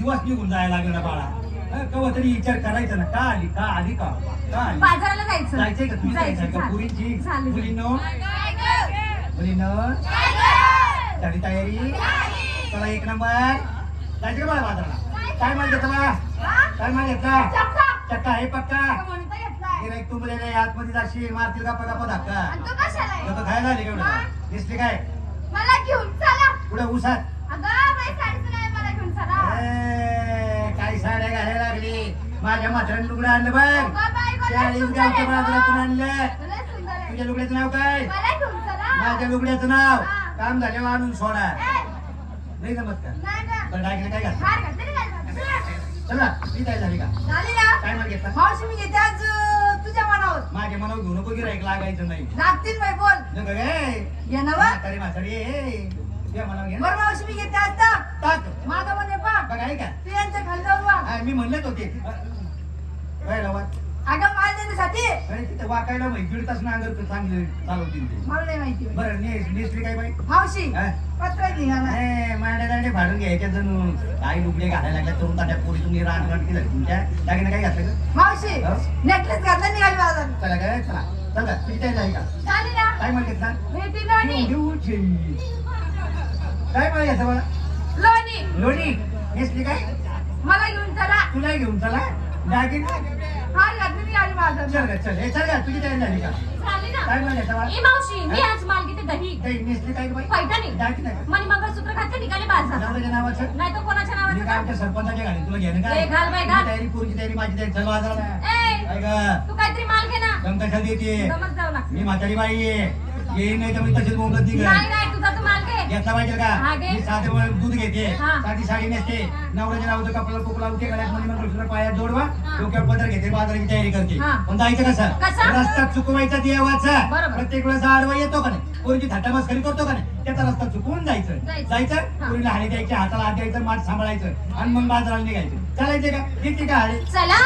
दिवस निघून जायला लागला ना बाळा. केव्हा तरी विचार करायचा ना का आली का आली का? का आली? बाजाराला जायचं. जायचंय का तुम्ही जायचं, का. पुरीची? चालेल. मुलींनो? मुलींनो? झाली तयारी? चला एक नंबर. जायचं का बाळा बाजाराला? काय माल घेता बा काय माल घेतला? चक्का. आहे पक्का. गिराईक तुंबले नाही आतमध्ये जाशील मारतील तो कशाला आहे? लोकं खायला आली? केवढं दिसली काय? मला घेऊन चला. पुढे उसात अगं बाई साडीचं नाही मला घेऊन चला ए, काय साड्या घालायला लागली माझ्या म्हाताऱ्याने लुगडं आणलं बघ चाळीस गावच्या बाजारातून. आणलं. तुझ्या लुगड्याचं नाव काय? माझ्या लुगड्याचं नाव. काम झाल्यावर आणून सोडा. नाही जमत का. बरं काय घाल काय? चला मी काय झाली का? काय माल घेतला? मावशी मी घेते आज तुझ्या मनावर. माझ्या मनावर घेऊ नको गिराईक लागायचं नाही. लागतील बाई बोल. नको गे ये ना. म्हातारी म्हातारी तुझ्या मनावर घे. बरं मावशी मी घेते आज तर टाक माझा म्हणे पा बघ आहे का तू यांच्या खाली हा, मी म्हणलेच होते. काय अगं माल देण्यासाठी अरे तिथे वाकायला माहिती दीड तास नांगर चांगले चालवतील ते. मला नाही माहिती बाई. बरं नेसली काय बाई? मावशी हा? पत्र निघाला. ए, मांड्या दांडे फाडून घ्यायच्या जणू. काही लुगडे घालायला लागल्या तरुण ताट्या पोरी तुम्ही केलं तुमच्या. दागिने काय घातलं का मावशी हा? नेकलेस घातला निघाली बाजार. चला काय चला. चला काय झाली का? झाली ना. काय भेटी लोणी. काय मला? लोणी. लोणी? नेसली काय? मला घेऊन तुला घेऊन चला. दागिने. चल ग, चल. हे तुझी तयारी झाली का? झाली ना. काय माल घेतला मला ए मावशी मी आज दही. काही नेसली काय ग बाई? पैठणी दागिने काय मनी मंगळसूत्र घातले निघाले बाजार. नवऱ्याच्या नावाचं? नाही तर कोणाच्या मी नावाचं काय का? आमच्या सरपंचाच्या गाडी तुला घेणं काय? ए, घाल बाई, तुझी घाल. तयारी पोरीची तयारी माझी तयारी. चल बाजाराला ए काय ग? तू काहीतरी माल घे ना. दम कशाला देते जमत जाऊ लागते मी म्हातारी बाई आहे. येईन नाही तर मी तशीच बोंबलत नाही घेतला पाहिजे का. मी साधे वर दूध घेते हा. साधी साडी नेसते नवऱ्याच्या नावाचं कपडा कुकला उठे गळ्यात मध्ये पायात जोडवा हा. डोक्यावर पदर घेते बाजाराची तयारी करते हा. पण जायचं कसं कसं? रस्ता चुकवायचा देवाचा बरोबर. प्रत्येक वेळेस आडवा येतो का नाही पोरीची थट्टामस्करी करतो का नाही त्याचा रस्ता चुकवून जायचं जायचं. जायचं हा. पोरीला हाडी द्यायची हाताला हात द्यायचं माठ सांभाळायचं आणि मग बाजाराला निघायचं चालायचे का किती का हाडे चला